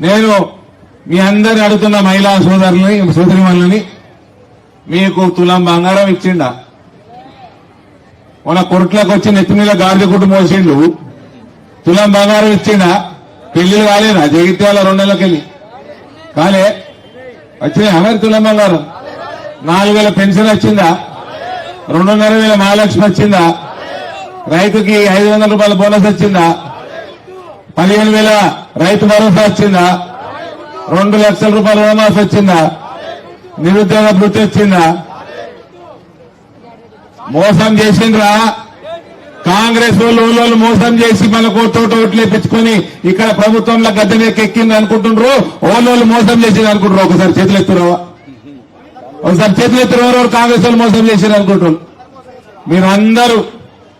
నేను మీ అందరిని అడుగుతున్న మహిళా సోదరులని సోదరి వాళ్ళని మీకు తులం బంగారం ఇచ్చిండా? మన కొట్లకు వచ్చి నెత్తి మీద గాడిద గుడ్డు మోసిండు. తులం బంగారం ఇచ్చిండా? పెళ్ళిలు కాలేనా జగిత్యాల రెండు నెలలకెళ్ళి. కాలే. వచ్చినాయి అమరి తులం బంగారం? నాలుగు వేల పెన్షన్ వచ్చిందా? రెండున్నర వేల మహాలక్ష్మి వచ్చిందా? రైతుకి ఐదు వందల రూపాయల బోనస్ వచ్చిందా? పదిహేను వేల రైతు భరోసా వచ్చిందా? రెండు లక్షల రూపాయల రుణమాఫీ వచ్చిందా? నిరుద్యోగ వృత్తి వచ్చిందా? మోసం చేసిండ్రా? కాంగ్రెస్ వాళ్ళు ఊళ్ళో మోసం చేసి మన తోట ఓట్లు వేపించుకొని ఇక్కడ ప్రభుత్వంలో గద్దెనెక్కి ఎక్కింది అనుకుంటుండ్రు. ఓళ్ళోళ్ళు మోసం చేసింది అనుకుంటారు ఒకసారి చేతులు ఎత్తురావా? ఒకసారి చేతులు ఎత్తురు కాంగ్రెస్ వాళ్ళు మోసం చేసింది మీరు మీరందరూ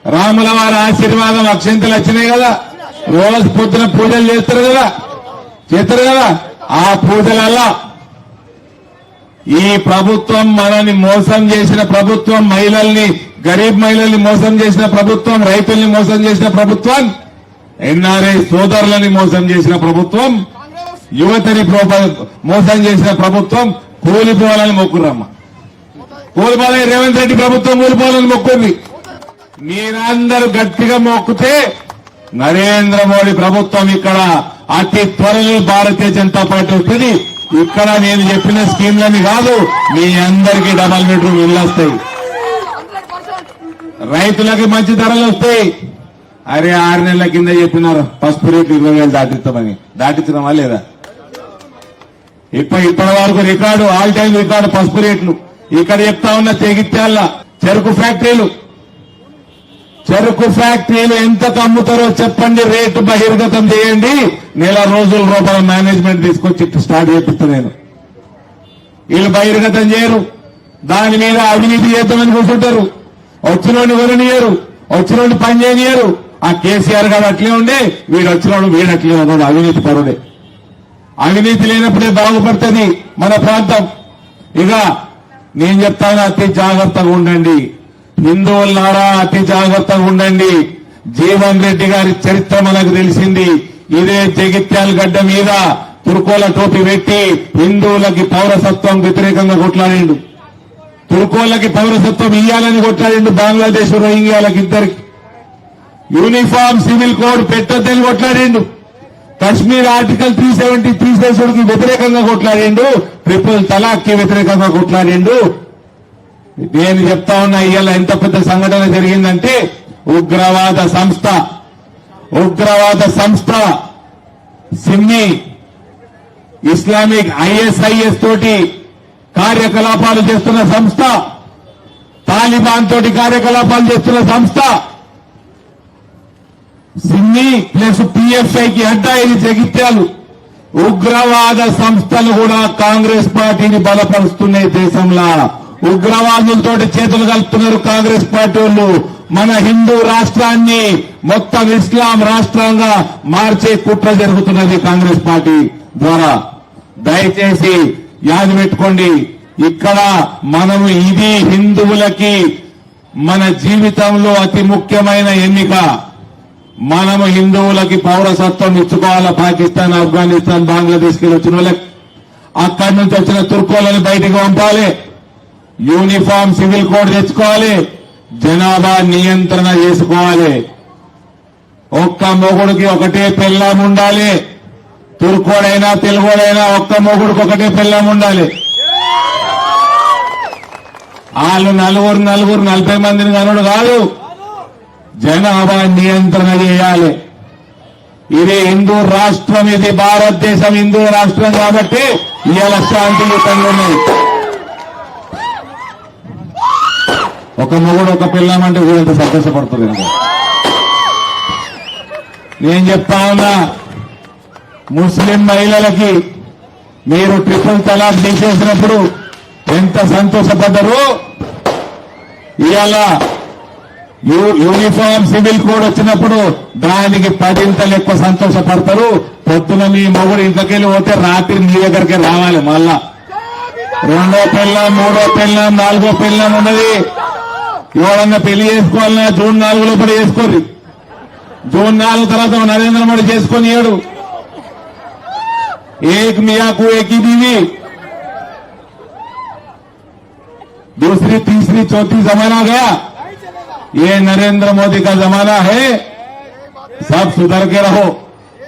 రాముల వారి ఆశీర్వాదం అక్షంతలు వచ్చినాయి కదా. రోజు పొద్దున పూజలు చేస్తారు కదా? చేస్తారు కదా? ఆ పూజలల్లా ఈ ప్రభుత్వం మనల్ని మోసం చేసిన ప్రభుత్వం మహిళల్ని గరీబ్ మహిళల్ని మోసం చేసిన ప్రభుత్వం రైతుల్ని మోసం చేసిన ప్రభుత్వం ఎన్ఆర్ఐ సోదరులని మోసం చేసిన ప్రభుత్వం యువతని మోసం చేసిన ప్రభుత్వం కూలిపోవాలని మొక్కురమ్మ కూలిపోవాలని రేవంత్ రెడ్డి ప్రభుత్వం కూలిపోవాలని మొక్కుంది. మీరందరూ గట్టిగా మొక్కితే నరేంద్ర మోడీ ప్రభుత్వం ఇక్కడ అతి త్వరలో భారతీయ జనతా పార్టీ వస్తుంది ఇక్కడ నేను చెప్పిన స్కీమ్లని కాదు మీ అందరికీ డబల్ బెడ్రూమ్ ఇల్లు వస్తాయి. రైతులకి మంచి ధరలు వస్తాయి. అరే ఆరు నెలల కింద చెప్పినారు పసుపు రేట్లు ఇరవై వేలు దాటిస్తామని. దాటించడమా లేదా? ఇప్పుడు ఇప్పటి వరకు రికార్డు ఆల్ టైం రికార్డు పసుపు రేట్లు. ఇక్కడ చెప్తా ఉన్న తెగిత్యాల చెరుకు ఫ్యాక్టరీలు చెరుకు ఫ్యాక్టరీలు ఎంత కమ్ముతారో చెప్పండి రేటు బహిర్గతం చేయండి. నెల రోజుల రూపాయల మేనేజ్మెంట్ తీసుకొచ్చి స్టార్ట్ చేపిస్తా నేను. వీళ్ళు బహిర్గతం చేయరు. దాని మీద అవినీతి చేద్దామని కూర్చుంటారు. వచ్చినోడిని వదనియరు వచ్చినోడిని పని చేయనియరు. ఆ కేసీఆర్ గారు అట్లే ఉండే వీడు వచ్చినోడు వీడు అట్లే ఉన్నాడు. అవినీతి పరుడే. అవినీతి లేనప్పుడే బాగుపడుతుంది మన ప్రాంతం. ఇక నేను చెప్తాను అతి జాగ్రత్తగా ఉండండి. హిందువులారా అతి జాగ్రత్తగా ఉండండి. జీవన్ రెడ్డి గారి చరిత్ర మనకు తెలిసింది. ఇదే జగిత్యాల గడ్డ మీద తుర్కోల టోపీ పెట్టి హిందువులకి పౌరసత్వం వ్యతిరేకంగా కొట్లాడిండు. తుర్కోలకి పౌరసత్వం ఇయ్యాలని కొట్లాడిండు బంగ్లాదేశ్ రోహింగ్యాలకు ఇద్దరికి. యూనిఫామ్ సివిల్ కోడ్ పెట్టొద్దని కొట్లాడిండు. Kashmir article three seventy three కి వ్యతిరేకంగా కొట్లాడిండు. ట్రిపుల్ తలాక్కి వ్యతిరేకంగా కొట్లాడిండు. నేను చెప్తా ఉన్నా ఇవాళ ఎంత పెద్ద సంఘటన జరిగిందంటే ఉగ్రవాద సంస్థ ఉగ్రవాద సంస్థ సిమ్మి ఇస్లామిక్ ఐఎస్ఐఎస్ తోటి కార్యకలాపాలు చేస్తున్న సంస్థ తాలిబాన్ తోటి కార్యకలాపాలు చేస్తున్న సంస్థ. సిన్ని ప్లస్ పిఎఫ్ఐకి అడ్డా ఇది జగిత్యాలు ఉగ్రవాద సంస్థలు కూడా కాంగ్రెస్ పార్టీని బలపరుస్తున్నాయి దేశంలో. ఉగ్రవాదులతో చేతులు కలుపుతున్నారు కాంగ్రెస్ పార్టీ వాళ్ళు. మన హిందూ రాష్ట్రాన్ని మొత్తం ఇస్లాం రాష్ట్రంగా మార్చే కుట్ర జరుగుతున్నది కాంగ్రెస్ పార్టీ ద్వారా. దయచేసి యాది పెట్టుకోండి. ఇక్కడ మనము ఇది హిందువులకి మన జీవితంలో అతి ముఖ్యమైన ఎన్నిక. మనము హిందువులకి పౌరసత్వం ఇచ్చుకోవాలా పాకిస్తాన్ ఆఫ్ఘనిస్తాన్ బంగ్లాదేశ్కి వచ్చిన వాళ్ళకి? అక్కడి నుంచి వచ్చిన తుర్కోలని బయటికి పంపాలి. యూనిఫామ్ సివిల్ కోడ్ తెచ్చుకోవాలి. జనాభా నియంత్రణ చేసుకోవాలి. ఒక్క మొగుడికి ఒకటే పెళ్ళాం ఉండాలి. తుర్కోడైనా తెలుగుడైనా ఒక్క మొగుడికి ఒకటే పెళ్ళాం ఉండాలి. వాళ్ళు నలుగురు నలుగురు నలభై మందిని కనుడు కాదు. జనాభా నియంత్రణ చేయాలి. ఇది హిందూ రాష్ట్రం ఇది భారతదేశం హిందూ రాష్ట్రం కాబట్టి ఇవాళ శాంతియుతంగా ఉన్నాయి ఒక మొగుడు ఒక పిల్లమంటే వీళ్ళంత సంతోషపడుతుంది ఇంకా. నేను చెప్తా ఉన్నా ముస్లిం మహిళలకి మీరు ట్రిపుల్ తలాక్ తీసేసినప్పుడు ఎంత సంతోషపడ్డారు? ఇవాళ యూనిఫామ్ సివిల్ కోడ్ వచ్చినప్పుడు దానికి పదింతలు ఎక్కువ సంతోషపడతారు. పొద్దున మీ మొగుడు ఇంట్లోకెళ్ళి పోతే రాత్రి మీ దగ్గరికి రావాలి మళ్ళా. రెండో పిల్ల మూడో పిల్ల నాలుగో పిల్లం ఉన్నది. ఎవరన్నా పెళ్లి చేసుకోవాలన్నా జూన్ నాలుగు లోపల చేసుకోరు జూన్ నాలుగు తర్వాత నరేంద్ర మోడీ చేసుకొని ఏడు एक मियाँ को एक ही बीवी दूसरी तीसरी चौथी जमाना गया ये नरेंद्र मोदी का जमाना है सब सुधर के रहो